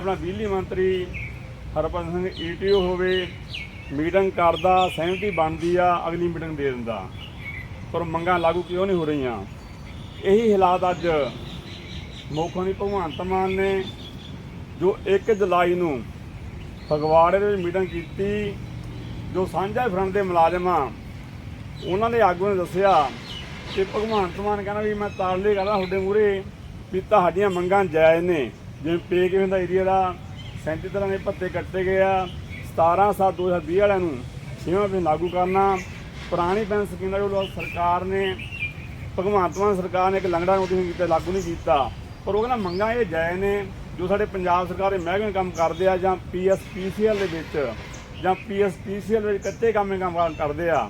ਆਪਣਾ ਬਿਜਲੀ ਮੰਤਰੀ ਹਰਪੰਤ ਸਿੰਘ ਈਟੀਓ ਹੋਵੇ, ਮੀਟਿੰਗ ਕਰਦਾ, ਸਹਿਮਤੀ ਬਣਦੀ ਆ, ਅਗਲੀ ਮੀਟਿੰਗ ਦੇ ਦਿੰਦਾ। ਪਰ ਮੰਗਾਂ ਲਾਗੂ ਕਿਉਂ ਨਹੀਂ ਹੋ ਰਹੀਆਂ? ਇਹੀ ਹਾਲਾਤ ਅੱਜ ਮੁੱਖ ਮੰਤਰੀ ਭਗਵੰਤ ਮਾਨ ਨੇ ਜੋ 1 ਜੁਲਾਈ ਨੂੰ ਫਗਵਾੜੇ ਦੇ ਵਿੱਚ ਮੀਟਿੰਗ ਕੀਤੀ, ਜੋ ਸਾਂਝਾ ਫਰੰਟ ਦੇ ਮੁਲਾਜ਼ਮ ਆ, ਉਹਨਾਂ ਦੇ ਆਗੂ ਨੇ ਦੱਸਿਆ ਕਿ ਭਗਵੰਤ ਮਾਨ ਕਹਿੰਦਾ ਵੀ ਮੈਂ ਤਾਲਲੇ ਕਰਦਾ ਤੁਹਾਡੇ ਮੂਹਰੇ ਵੀ ਤੁਹਾਡੀਆਂ ਮੰਗਾਂ ਜਾਇਜ਼ ਨੇ। ਜਿਵੇਂ ਪੇ ਕਿਵੇਂ ਦਾ ਏਰੀਆ ਦਾ? 37 ਤਰ੍ਹਾਂ ਦੇ ਭੱਤੇ ਕੱਟੇ ਗਏ ਆ। 17 ਸਾਲ 2020 ਵਾਲਿਆਂ ਨੂੰ ਛੇਵਾਂ ਪੇ ਲਾਗੂ ਕਰਨਾ। ਪੁਰਾਣੀ ਪੈਨਸ਼ਨ ਸਕੀਮ ਦਾ ਜੋ ਸਰਕਾਰ ਨੇ, ਭਗਵੰਤ ਮਾਨ ਸਰਕਾਰ ਨੇ ਇੱਕ ਲੰਗੜਾ ਨੋਟਿਸ ਕੀਤਾ, ਲਾਗੂ ਨਹੀਂ ਕੀਤਾ। ਪਰ ਉਹ ਕਹਿੰਦਾ ਮੰਗਾਂ ਇਹ ਜਾਇਜ਼ ਨੇ, ਜੋ ਸਾਡੇ ਪੰਜਾਬ ਸਰਕਾਰ ਦੇ ਮਹਿਕਮੇ ਕੰਮ ਕਰਦੇ ਆ ਜਾਂ ਪੀਐਸਪੀਸੀਐਲ ਦੇ ਵਿੱਚ, ਜਾਂ ਪੀਐਸਪੀਸੀਐਲ ਦੇ ਵਿੱਚ ਕੱਚੇ ਕੰਮੇ ਕੰਮ ਕਰਦੇ ਆ,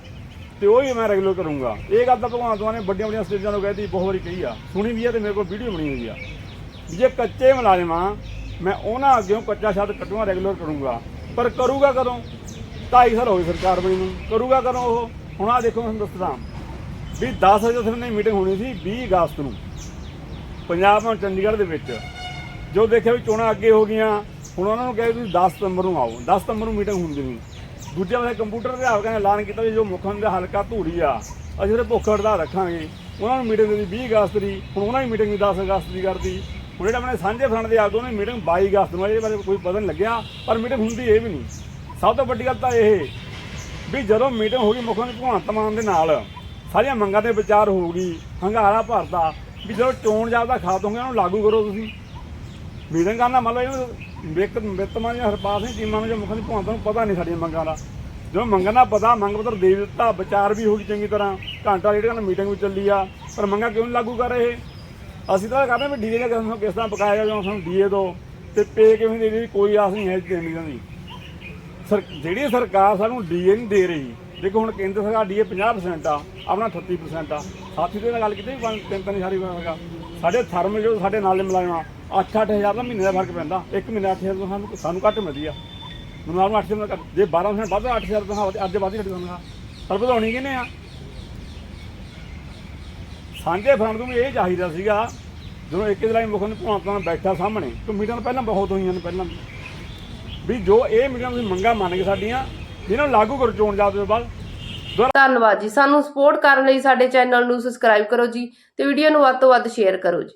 ਤੇ ਉਹ ਹੀ ਮੈਂ ਰੈਗੂਲਰ ਕਰੂੰਗਾ। ਇਹ ਗੱਲ ਤਾਂ ਭਗਵੰਤ ਮਾਨ ਨੇ ਵੱਡੀਆਂ ਵੱਡੀਆਂ ਸਟੇਜਾਂ ਤੋਂ ਕਹਿਤੀ ਬਹੁਤ ਵਾਰੀ ਕਹੀ ਆ। ਸੁਣੀ ਵੀ ਆ ਤੇ ਮੇਰੇ ਕੋਲ ਵੀਡੀਓ ਬਣੀ ਹੋਈ ਆ। ਜੇ ਕੱਚੇ ਮੁਲਾਜ਼ਮ ਆ, ਮੈਂ ਉਹਨਾਂ ਅੱਗੇੋਂ ਕੱਚਾ ਛੱਡ ਕੱਟੂਗਾ ਰੈਗੂਲਰ ਕਰੂੰਗਾ। ਪਰ ਕਰੂਗਾ ਕਦੋਂ? ਢਾਈ ਸਾਲ ਹੋ ਗਏ ਸਰਕਾਰ ਬਣੀ ਨੂੰ। ਕਰੂਗਾ ਕਦੋਂ ਉਹ? ਹੁਣ ਆ ਦੇਖੋ ਤੁਹਾਨੂੰ ਦੱਸਦਾ। ਵੀ 10 ਵਜੇ ਤੋਂ ਮੀਟਿੰਗ ਹੋਣੀ ਸੀ 20 ਅਗਸਤ ਨੂੰ। ਪੰਜਾਬ ਨਾਲ ਚੰਡੀਗੜ੍ਹ ਦੇ ਵਿੱਚ। ਜੋ ਦੇਖਿਆ ਵੀ ਚੋਣਾਂ ਅੱਗੇ ਹੋ ਗਈਆਂ, ਹੁਣ ਉਹਨਾਂ ਨੂੰ ਕਹੇ ਤੁਸੀਂ 10 ਸਤੰਬਰ ਨੂੰ ਆਓ। 10 ਸਤੰਬਰ ਨੂੰ ਮੀਟਿੰਗ ਹੁੰਦੀ ਨਹੀਂ। ਦੂਜੇ ਪਾਸੇ ਕੰਪਿਊਟਰ ਅਧਿਆਪਕਾਂ ਨੇ ਐਲਾਨ ਕੀਤਾ ਵੀ ਜੋ ਮੁੱਖ ਮੰਤਰੀ ਦਾ ਹਲਕਾ ਧੂਰੀ ਆ, ਅਸੀਂ ਉਹਦੇ ਭੁੱਖ ਹੜਤਾਲ ਰੱਖਾਂਗੇ। ਉਹਨਾਂ ਨੂੰ ਮੀਟਿੰਗ ਦੀ 20 ਅਗਸਤ ਦੀ, ਹੁਣ ਉਹਨਾਂ ਦੀ ਮੀਟਿੰਗ ਵੀ 10 ਅਗਸਤ ਦੀ ਕਰਦੀ ਹੁਣ ਜਿਹੜਾ ਆਪਣੇ ਸਾਂਝੇ ਫਰੰਟ ਦੇ ਆਗੂ ਨੇ ਮੀਟਿੰਗ 22 ਅਗਸਤ ਨੂੰ ਆ, ਇਹਦੇ ਬਾਰੇ ਕੋਈ ਪਤਾ ਨਹੀਂ ਲੱਗਿਆ ਪਰ ਮੀਟਿੰਗ ਹੁੰਦੀ ਇਹ ਵੀ ਨਹੀਂ। ਸਭ ਤੋਂ ਵੱਡੀ ਗੱਲ ਤਾਂ ਇਹ ਵੀ ਜਦੋਂ ਮੀਟਿੰਗ ਹੋ ਗਈ ਮੁੱਖ ਮੰਤਰੀ ਭਗਵੰਤ ਮਾਨ ਦੇ ਨਾਲ ਸਾਰੀਆਂ ਮੰਗਾਂ ਤੇ ਵਿਚਾਰ ਹੋਊਗੀ ਹੰਗਾਰਾ ਭਰਦਾ ਵੀ ਜਦੋਂ ਚੋਣ ਜਾਬਤਾ ਖਾਤ ਹੋਗੇ ਉਹਨੂੰ ਲਾਗੂ ਕਰੋ ਤੁਸੀਂ। ਮੀਟਿੰਗ ਕਰਨਾ ਮੰਨ ਲਓ ਇਹਨੂੰ ਵਿੱਤ ਵਿੱਤਮਾਨ ਜਾਂ ਹਰਪਾਲ ਸਿੰਘ ਚੀਮਾ ਨੂੰ ਜਾਂ ਮੁੱਖ ਮੰਤਰੀ ਭਗਵੰਤ ਨੂੰ ਪਤਾ ਨਹੀਂ ਸਾਡੀਆਂ ਮੰਗਾਂ ਦਾ। ਜਦੋਂ ਮੰਗਾਂ ਦਾ ਪਤਾ ਮੰਗ ਪੱਤਰ ਦੇ ਦਿੱਤਾ ਵਿਚਾਰ ਵੀ ਹੋ ਗਈ ਚੰਗੀ ਤਰ੍ਹਾਂ ਘੰਟਾ ਡੇਢ ਘੰਟਾ ਮੀਟਿੰਗ ਵੀ ਚੱਲੀ ਆ ਪਰ ਮੰਗਾਂ ਕਿਉਂ ਨਹੀਂ ਲਾਗੂ ਕਰ ਰਹੇ? ਅਸੀਂ ਤਾਂ ਕਹਿੰਦੇ ਵੀ ਡੀਏ ਦਾ ਕਿਸ ਕਿਸ ਤਰ੍ਹਾਂ ਪਕਾਇਆ ਜਾਂ ਸਾਨੂੰ ਡੀਏ ਦੋ ਤੇ ਪੇ ਕਿਵੇਂ ਦੇ ਦੀ ਕੋਈ ਆਸ ਨਹੀਂ ਹੈ ਦੇਣ ਦੀ ਸਰ, ਜਿਹੜੀ ਸਰਕਾਰ ਸਾਨੂੰ ਡੀਏ ਨਹੀਂ ਦੇ ਰਹੀ, ਦੇਖੋ ਹੁਣ ਕੇਂਦਰ ਸਰਕਾਰ ਡੀਏ 50% ਆ, ਆਪਣਾ 38% ਆ। ਸਾਥੀ ਦੇ ਨਾਲ ਗੱਲ ਕੀਤੀ ਵੀ ਤਿੰਨ ਤਿੰਨ ਸਾਰੀ ਹੋਗਾ। ਸਾਡੇ ਥਰਮ ਜੋ ਸਾਡੇ ਨਾਲ ਦੇ ਮੁਲਾਜ਼ਮ ਆ 8-8000 ਦਾ ਮਹੀਨੇ ਦਾ ਫ਼ਰਕ ਪੈਂਦਾ। ਇੱਕ ਮਹੀਨੇ 8000 ਤੋਂ ਸਾਨੂੰ ਸਾਨੂੰ ਘੱਟ ਮਿਲਦੀ ਆ। ਮੈਨੂੰ ਆਪ ਨੂੰ 8000 ਘੱਟ- ਜੇ 12% ਵੱਧ 8000 ਤੋਂ ਅੱਜ ਵੱਧ ਹੀ ਸਾਨੂੰ ਪਰ ਵਧਾਉਣੀ ਕਿਹਨੇ ਆ? ਸਾਂਝੇ ਫਰੰਟ ਨੂੰ ਇਹ ਚਾਹੀਦਾ ਸੀਗਾ ਜਦੋਂ ਇੱਕ ਜੁਲਾਈ ਮੁੱਖ ਮੰਤਰੀ ਭਗਵੰਤ ਮਾਨ ਬੈਠਾ ਸਾਹਮਣੇ ਕਿ ਮੀਟਿੰਗਾਂ ਪਹਿਲਾਂ ਬਹੁਤ ਹੋਈਆਂ ਨੇ ਪਹਿਲਾਂ। ਵੀ। ਜੋ ਇਹ ਮੀਟਿੰਗਾਂ ਤੁਸੀਂ ਮੰਗਾਂ ਮੰਨ ਕੇ ਸਾਡੀਆਂ ਇਹਨਾਂ ਨੂੰ ਲਾਗੂ ਕਰੋ ਚੋਣ ਜਾਬਤੇ ਤੋਂ ਬਾਅਦ। ਧੰਨਵਾਦ ਜੀ। ਸਾਨੂੰ ਸਪੋਰਟ ਕਰਨ ਲਈ ਸਾਡੇ ਚੈਨਲ ਨੂੰ ਸਬਸਕ੍ਰਾਈਬ ਕਰੋ ਜੀ ਤੇ ਵੀਡੀਓ ਨੂੰ ਵੱਧ ਤੋਂ ਵੱਧ ਸ਼ੇਅਰ ਕਰੋ ਜੀ।